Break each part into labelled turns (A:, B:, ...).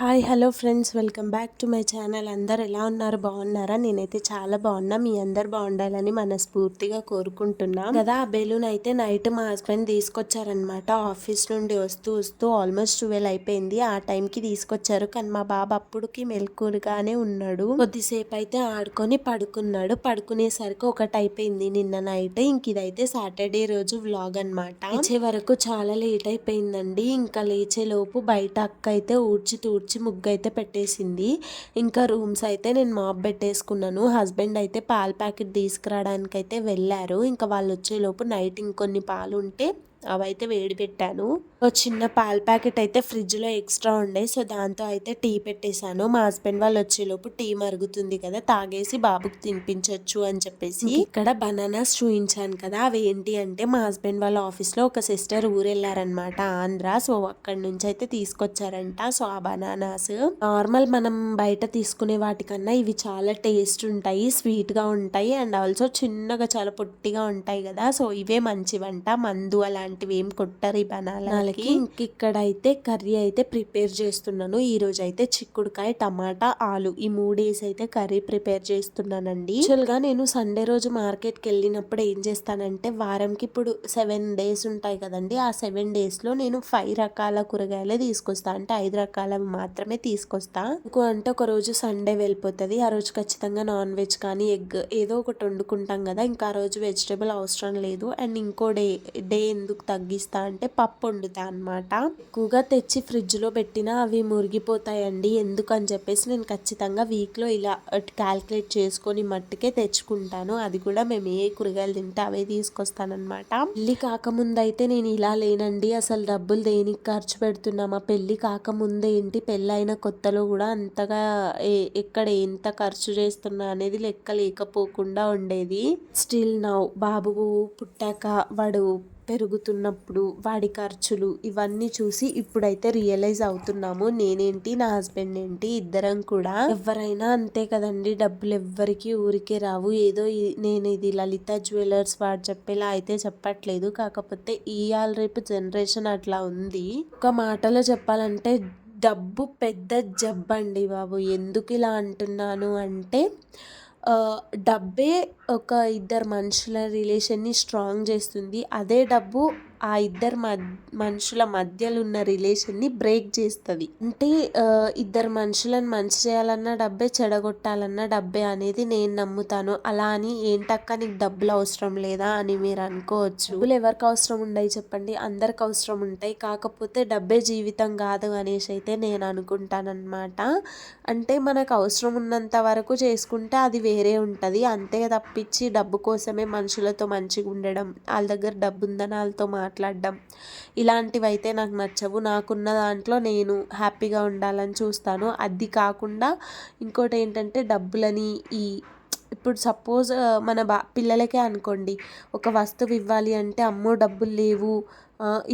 A: Hi hello friends welcome back to my channel అందరు ఎలా ఉన్నారు? బాగున్నారా? నేనైతే చాలా బాగున్నా. మీ అందరు బాగుండాలని మనస్ఫూర్తిగా కోరుకుంటున్నా. కదా ఆ బెలూన్ అయితే నైట్ మా హస్బెండ్ తీసుకొచ్చారనమాట ఆఫీస్ నుండి వస్తూ వస్తూ ఆల్మోస్ట్ ట్వెల్వ్ అయిపోయింది. ఆ టైంకి తీసుకొచ్చారు. కానీ మా బాబు అప్పుడుకి మెలకుగానే ఉన్నాడు. కొద్దిసేపు అయితే ఆడుకొని పడుకున్నాడు. పడుకునేసరికి ఒకటి అయిపోయింది నిన్న నైట్ ఇంక ఇదైతే సాటర్డే రోజు వ్లాగ్ అనమాట వచ్చే వరకు చాలా లేట్ అయిపోయిందండి. ఇంకా లేచే లోపు బయట అక్క అయితే ఊడ్చి తూడ్చి ముగ్గు అయితే పెట్టేసింది. ఇంకా రూమ్స్ అయితే నేను మాప్ పెట్టేసుకున్నాను. హస్బెండ్ అయితే పాల ప్యాకెట్ తీసుకురావడానికి అయితే వెళ్ళారు. ఇంకా వాళ్ళు వచ్చేలోపు నైట్ ఇంకొన్ని పాలు ఉంటే అవైతే వేడి పెట్టాను. ఒక చిన్న పాల ప్యాకెట్ అయితే ఫ్రిడ్జ్లో ఎక్స్ట్రా ఉండే. సో దాంతో అయితే టీ పెట్టేశాను. మా హస్బెండ్ వాళ్ళు వచ్చేలోపు టీ మరుగుతుంది కదా తాగేసి బాబుకి తినిపించవచ్చు అని చెప్పేసి ఇక్కడ బనానాస్ చూపించాను కదా అవి ఏంటి అంటే మా హస్బెండ్ వాళ్ళ ఆఫీస్లో ఒక సిస్టర్ ఊరెళ్ళారనమాట ఆంధ్ర. సో అక్కడి నుంచి అయితే తీసుకొచ్చారంట. సో ఆ బనానాస్. నార్మల్ మనం బయట తీసుకునే వాటికన్నా ఇవి చాలా టేస్ట్ ఉంటాయి స్వీట్గా ఉంటాయి. అండ్ ఆల్సో చిన్నగా చాలా పొట్టిగా ఉంటాయి కదా. సో ఇవే మంచివంట. మందు అలాంటి అలాంటివి ఏం కొట్టరు ఈ బనాలకి ఇక్కడ అయితే కర్రీ అయితే ప్రిపేర్ చేస్తున్నాను. ఈ రోజు అయితే చిక్కుడుకాయ టమాటా ఆలు ఈ మూడేసి అయితే కర్రీ ప్రిపేర్ చేస్తున్నానండి. యాక్చువల్గా నేను సండే రోజు మార్కెట్కి వెళ్ళినప్పుడు ఏం చేస్తానంటే వారంకి ఇప్పుడు సెవెన్ డేస్ ఉంటాయి కదండి ఆ సెవెన్ డేస్లో నేను ఫైవ్ రకాల కూరగాయలే తీసుకొస్తా. అంటే ఐదు రకాల మాత్రమే తీసుకొస్తా. అంటే ఒక రోజు సండే వెళ్ళిపోతుంది ఆ రోజు ఖచ్చితంగా నాన్ వెజ్ కానీ ఎగ్ ఏదో ఒకటి వండుకుంటాం కదా ఇంకా ఆ రోజు వెజిటేబుల్ అవసరం లేదు. అండ్ ఇంకో డే డే ఎందుకు ఎందుకు తగ్గిస్తా అంటే పప్పు వండుతా అనమాట ఎక్కువగా తెచ్చి ఫ్రిడ్జ్లో పెట్టినా అవి మురిగిపోతాయండి. ఎందుకు అని చెప్పేసి నేను ఖచ్చితంగా వీక్లో ఇలా క్యాల్కులేట్ చేసుకొని మట్టుకే తెచ్చుకుంటాను. అది కూడా మేము ఏ కూరగాయలు తింటే అవే తీసుకొస్తానమాట పెళ్ళి కాకముందు అయితే నేను ఇలా లేనండి. అసలు డబ్బులు దేనికి ఖర్చు పెడుతున్నామా పెళ్ళి కాకముందు ఏంటి పెళ్ళి అయిన కొత్తలో కూడా అంతగా ఎక్కడ ఎంత ఖర్చు చేస్తున్నా అనేది లెక్క లేకపోకుండా ఉండేది. స్టిల్ నౌ బాబు పుట్టాక వాడు పెరుగుతున్నప్పుడు వాడి ఖర్చులు ఇవన్నీ చూసి ఇప్పుడైతే రియలైజ్ అవుతున్నాము. నేనేంటి నా హస్బెండ్ ఏంటి ఇద్దరం కూడా. ఎవరైనా అంతే కదండి డబ్బులు ఎవ్వరికి ఊరికే రావు. ఏదో నేను ఇది లలిత జ్యువెలర్స్ వాడు చెప్పేలా అయితే చెప్పట్లేదు. కాకపోతే ఇవాళ రేపు జనరేషన్ అట్లా ఉంది. ఒక మాటలో చెప్పాలంటే డబ్బు పెద్ద జబ్బండి బాబు. ఎందుకు ఇలా అంటున్నాను అంటే డబ్బే ఒక ఇద్దరు మనుషుల రిలేషన్ని స్ట్రాంగ్ చేస్తుంది. అదే డబ్బు ఆ ఇద్దరు మనుషుల మధ్యలో ఉన్న రిలేషన్ని బ్రేక్ చేస్తుంది. అంటే ఇద్దరు మనుషులను మంచి చేయాలన్నా డబ్బే చెడగొట్టాలన్నా డబ్బే అనేది నేను నమ్ముతాను. అలా అని ఏంటక్క నీకు డబ్బులు అవసరం లేదా అని మీరు అనుకోవచ్చు. డబ్బులు ఎవరికి అవసరం ఉండయి చెప్పండి. అందరికి అవసరం ఉంటాయి. కాకపోతే డబ్బే జీవితం కాదు అనేసి అయితే నేను అనుకుంటానమాట అంటే మనకు అవసరం ఉన్నంత వరకు చేసుకుంటే అది వేరే ఉంటుంది. అంతే తప్పించి డబ్బు కోసమే మనుషులతో మంచిగా ఉండడం. వాళ్ళ దగ్గర డబ్బు ఉందని వాళ్ళతో మాట్లాడడం. ఇలాంటివి అయితే నాకు నచ్చవు. నాకున్న దాంట్లో నేను హ్యాపీగా ఉండాలని చూస్తాను. అది కాకుండా ఇంకోటి ఏంటంటే డబ్బులని ఈ ఇప్పుడు సపోజ్ మన బా పిల్లలకే అనుకోండి. ఒక వస్తువు ఇవ్వాలి అంటే అమ్మో డబ్బులు లేవు.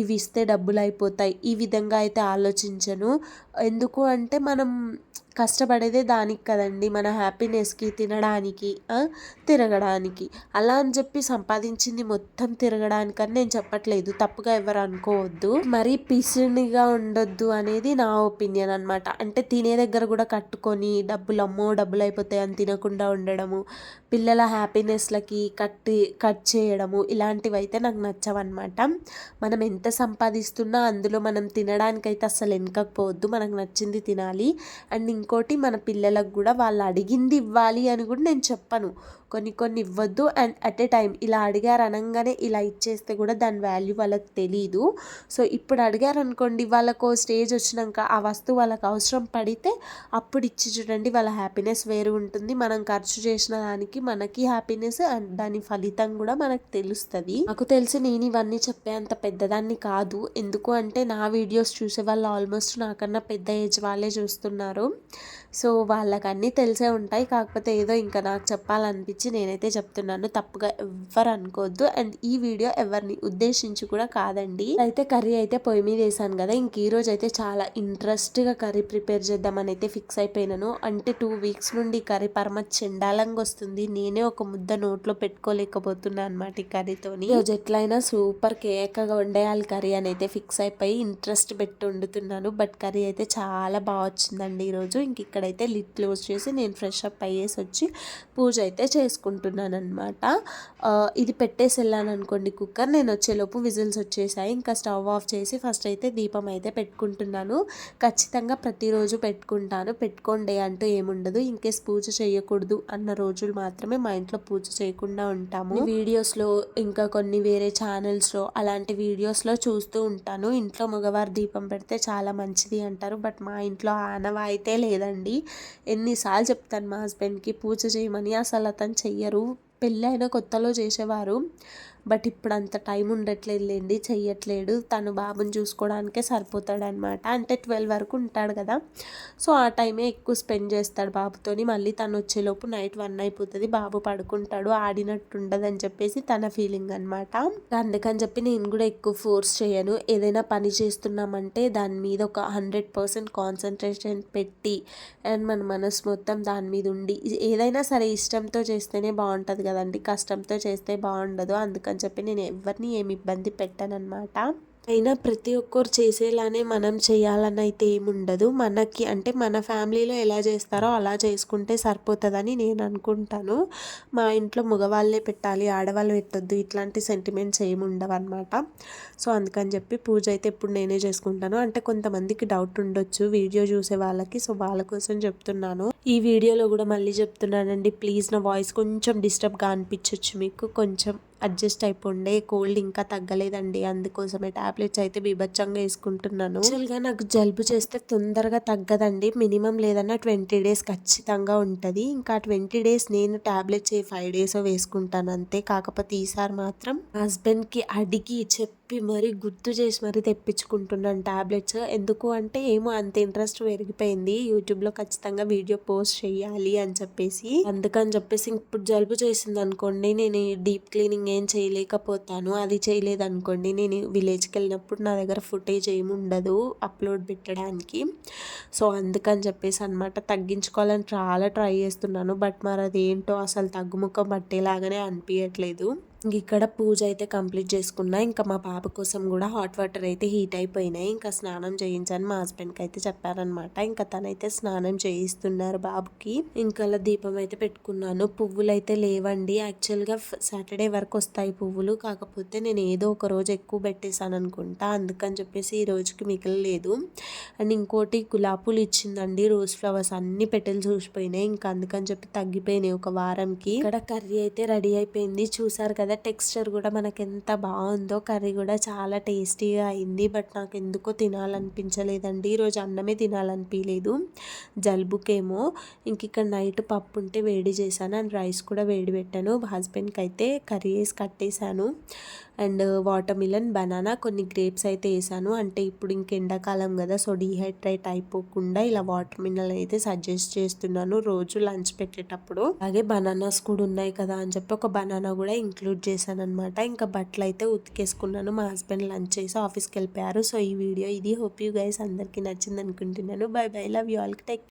A: ఇవి ఇస్తే డబ్బులు అయిపోతాయి ఈ విధంగా అయితే ఆలోచించను. ఎందుకు అంటే మనం కష్టపడేదే దానికి కదండి. మన హ్యాపీనెస్కి తినడానికి తిరగడానికి. అలా అని చెప్పి సంపాదించింది మొత్తం తిరగడానికని నేను చెప్పట్లేదు. తప్పుగా ఎవరు అనుకోవద్దు. మరీ పిసినిగా ఉండొద్దు అనేది నా ఒపీనియన్ అనమాట అంటే తినే దగ్గర కూడా కట్టుకొని డబ్బులు అమ్మో డబ్బులు అయిపోతాయి అని తినకుండా ఉండడము పిల్లల హ్యాపీనెస్లకి కట్టి కట్ చేయడము ఇలాంటివి అయితే నాకు నచ్చవన్నమాట. మనం ఎంత సంపాదిస్తున్నా అందులో మనం తినడానికైతే అసలు వెనకపోవద్దు మనకు నచ్చింది తినాలి. అండ్ ఇంకోటి మన పిల్లలకు కూడా వాళ్ళు అడిగింది ఇవ్వాలి అని కూడా నేను చెప్పను. కొన్ని కొన్ని ఇవ్వద్దు. అండ్ అట్ ఏ టైం ఇలా అడిగారు అనగానే ఇలా ఇచ్చేస్తే కూడా దాని వాల్యూ వాళ్ళకి తెలియదు సో ఇప్పుడు అడిగారు అనుకోండి వాళ్ళకు స్టేజ్ వచ్చినాక ఆ వస్తువు వాళ్ళకి అవసరం పడితే అప్పుడు ఇచ్చి చూడండి వాళ్ళ హ్యాపీనెస్ వేరు ఉంటుంది. మనం ఖర్చు చేసిన దానికి మనకి హ్యాపీనెస్ అండ్ దాని ఫలితం కూడా మనకు తెలుస్తుంది. నాకు తెలిసి నేను ఇవన్నీ చెప్పే అంత పెద్దదాన్ని కాదు. ఎందుకు అంటే నా వీడియోస్ చూసే వాళ్ళు ఆల్మోస్ట్ నాకన్నా పెద్ద ఏజ్ వాళ్ళే చూస్తున్నారు. సో వాళ్ళకి అన్నీ తెలిసే ఉంటాయి. కాకపోతే ఏదో ఇంకా నాకు చెప్పాలనిపించి నేనైతే చెప్తున్నాను. తప్పుగా ఎవ్వరు అనుకోవద్దు. అండ్ ఈ వీడియో ఎవరిని ఉద్దేశించి కూడా కాదండి. అయితే కర్రీ అయితే పొయ్యి మీద వేసాను కదా ఇంక ఈ రోజు అయితే చాలా ఇంట్రెస్ట్గా కర్రీ ప్రిపేర్ చేద్దామని అయితే ఫిక్స్ అయిపోయినాను. అంటే టూ వీక్స్ నుండి కర్రీ పరమ చెండాలంగా వస్తుంది. నేనే ఒక ముద్ద నోట్లో పెట్టుకోలేకపోతున్నా అనమాట ఈ కర్రీతోని. రోజు ఎట్లయినా సూపర్ కేకగా వండేయాలి కర్రీ అని అయితే ఫిక్స్ అయిపోయి ఇంట్రెస్ట్ పెట్టి వండుతున్నాను. బట్ కర్రీ అయితే చాలా బాగా వచ్చిందండి ఈరోజు ఇంక ఇక్కడైతే లిట్ క్లోజ్ చేసి నేను ఫ్రెష్ అప్ అయ్యేసి వచ్చి పూజ అయితే చేసుకుంటున్నాను అనమాట ఇది పెట్టేసి వెళ్ళాను అనుకోండి కుక్కర్. నేను వచ్చేలోపు విజిల్స్ వచ్చేసాయి. ఇంకా స్టవ్ ఆఫ్ చేసి ఫస్ట్ అయితే దీపం అయితే పెట్టుకుంటున్నాను. ఖచ్చితంగా ప్రతిరోజు పెట్టుకుంటాను. పెట్టుకోండి అంటూ ఏముండదు. ఇంకేస్ పూజ చేయకూడదు అన్న రోజులు మాత్రమే మా ఇంట్లో పూజ చేయకుండా ఉంటాము. వీడియోస్లో ఇంకా కొన్ని వేరే ఛానల్స్లో అలాంటి వీడియోస్లో చూస్తూ ఉంటాను. ఇంట్లో మగవారు దీపం పెడితే చాలా మంచిది అంటారు. బట్ మా ఇంట్లో ఆనవ అయితే ఎన్నిసార్లు చెప్తాను మా హస్బెండ్కి పూజ చేయమని. అసలు అతను చెయ్యరు. పెళ్ళైన కొత్తలో చేసేవారు. బట్ ఇప్పుడు అంత టైం ఉండట్లేదు లేండి చెయ్యట్లేడు. తను బాబుని చూసుకోవడానికే సరిపోతాడనమాట. అంటే ట్వెల్వ్ వరకు ఉంటాడు కదా. సో ఆ టైమే ఎక్కువ స్పెండ్ చేస్తాడు బాబుతోని. మళ్ళీ తను వచ్చేలోపు నైట్ వన్ అయిపోతుంది. బాబు పడుకుంటాడు ఆడినట్టు ఉండదని చెప్పేసి తన ఫీలింగ్ అనమాట అందుకని చెప్పి నేను కూడా ఎక్కువ ఫోర్స్ చేయను. ఏదైనా పని చేస్తున్నామంటే దాని మీద ఒక హండ్రెడ్ పర్సెంట్ కాన్సన్ట్రేషన్ పెట్టి అండ్ మన మనసు మొత్తం దాని మీద ఉండి ఏదైనా సరే ఇష్టంతో చేస్తేనే బాగుంటుంది కదండి. కష్టంతో చేస్తే బాగుండదు. అందుకని అని చెప్పి నేను ఎవరిని ఏమి ఇబ్బంది పెట్టానమాట అయినా ప్రతి ఒక్కరు చేసేలానే మనం చేయాలని అయితే ఏముండదు. మనకి అంటే మన ఫ్యామిలీలో ఎలా చేస్తారో అలా చేసుకుంటే సరిపోతుందని నేను అనుకుంటాను. మా ఇంట్లో మగవాళ్ళే పెట్టాలి ఆడవాళ్ళు పెట్టొద్దు. ఇట్లాంటి సెంటిమెంట్స్ ఏమి ఉండవు అనమాట సో అందుకని చెప్పి పూజ అయితే ఇప్పుడు నేనే చేసుకుంటాను. అంటే కొంతమందికి డౌట్ ఉండొచ్చు వీడియో చూసే వాళ్ళకి. సో వాళ్ళ కోసం చెప్తున్నాను. ఈ వీడియోలో కూడా మళ్ళీ చెప్తున్నానండి. ప్లీజ్ నా వాయిస్ కొంచెం డిస్టర్బ్గా అనిపించవచ్చు మీకు. కొంచెం అడ్జస్ట్ అయిపోండే కోల్డ్ ఇంకా తగ్గలేదండి. అందుకోసమే టాబ్లెట్స్ అయితే బీభత్సంగా వేసుకుంటున్నాను. యాక్చువల్గా నాకు జలుబు చేస్తే తొందరగా తగ్గదండి. మినిమం లేదన్నా ట్వంటీ డేస్ ఖచ్చితంగా ఉంటుంది. ఇంకా ట్వంటీ డేస్ నేను టాబ్లెట్స్ ఫైవ్ డేస్ వేసుకుంటాను అంతే. కాకపోతే ఈసారి మాత్రం హస్బెండ్కి అడిగి చెప్పి చెప్పి మరీ గుర్తు చేసి మరీ తెప్పించుకుంటున్నాను ట్యాబ్లెట్స్ ఎందుకు అంటే ఏమో అంత ఇంట్రెస్ట్ పెరిగిపోయింది. యూట్యూబ్లో ఖచ్చితంగా వీడియో పోస్ట్ చేయాలి అని చెప్పేసి. అందుకని చెప్పేసి ఇప్పుడు జలుబు చేసింది అనుకోండి నేను డీప్ క్లీనింగ్ ఏం చేయలేకపోతాను అది చేయలేదు అనుకోండి నేను విలేజ్కి వెళ్ళినప్పుడు నా దగ్గర ఫుటేజ్ ఏమి ఉండదు అప్లోడ్ పెట్టడానికి. సో అందుకని చెప్పేసి అనమాట తగ్గించుకోవాలని చాలా ట్రై చేస్తున్నాను. బట్ మరి అదేంటో అసలు తగ్గుముఖం పట్టేలాగానే అనిపించట్లేదు ఇక్కడ పూజ అయితే కంప్లీట్ చేసుకున్నా ఇంకా మా పాప కోసం కూడా హాట్ వాటర్ అయితే హీట్ అయిపోయినాయి. ఇంకా స్నానం చేయించని మా హస్బెండ్కి అయితే చెప్పారనమాట ఇంకా తనైతే స్నానం చేయిస్తున్నారు బాబుకి. ఇంకా అలా దీపం అయితే పెట్టుకున్నాను. పువ్వులు అయితే లేవండి. యాక్చువల్గా సాటర్డే వరకు వస్తాయి పువ్వులు. కాకపోతే నేను ఏదో ఒక రోజు ఎక్కువ పెట్టేశాను అనుకుంటా అందుకని చెప్పేసి ఈ రోజుకి మిగలలేదు. అండ్ ఇంకోటి గులాబీలు ఇచ్చిందండి. రోజ్ ఫ్లవర్స్ అన్ని పెట్టెలు చూసిపోయినాయి. ఇంకా అందుకని చెప్పి తగ్గిపోయినాయి ఒక వారంకి. ఇక్కడ కర్రీ అయితే రెడీ అయిపోయింది. చూసారు కదా టెక్స్చర్ కూడా మనకి ఎంత బాగుందో కర్రీ కూడా చాలా టేస్టీగా అయింది. బట్ నాకు ఎందుకో తినాలనిపించలేదండి ఈరోజు అన్నమే తినాలనిపించలేదు. జలుబుకేమో. ఇంక ఇక్కడ నైట్ పప్పు ఉంటే వేడి చేశాను. అండ్ రైస్ కూడా వేడి పెట్టాను. హస్బెండ్కి అయితే కర్రీ వేసి కట్టేశాను. అండ్ వాటర్ మిలన్ బనానా కొన్ని గ్రేప్స్ అయితే వేసాను. అంటే ఇప్పుడు ఇంక ఎండాకాలం కదా సో డీహైడ్రేట్ అయిపోకుండా ఇలా వాటర్ మిలన్ అయితే సజెస్ట్ చేస్తున్నాను రోజు లంచ్ పెట్టేటప్పుడు. అలాగే బనానాస్ కూడా ఉన్నాయి కదా అని చెప్పి ఒక బనానా కూడా ఇంక్లూడ్ చేశాను అనమాట ఇంకా బట్టలు అయితే ఉతికేసుకున్నాను. మా హస్బెండ్ లంచ్ చేసి ఆఫీస్కి వెళ్ళిపోయారు. సో ఈ వీడియో ఇది. హోప్ యూ గైస్ అందరికీ నచ్చింది అనుకుంటున్నాను. Bye bye. Love you all. Tech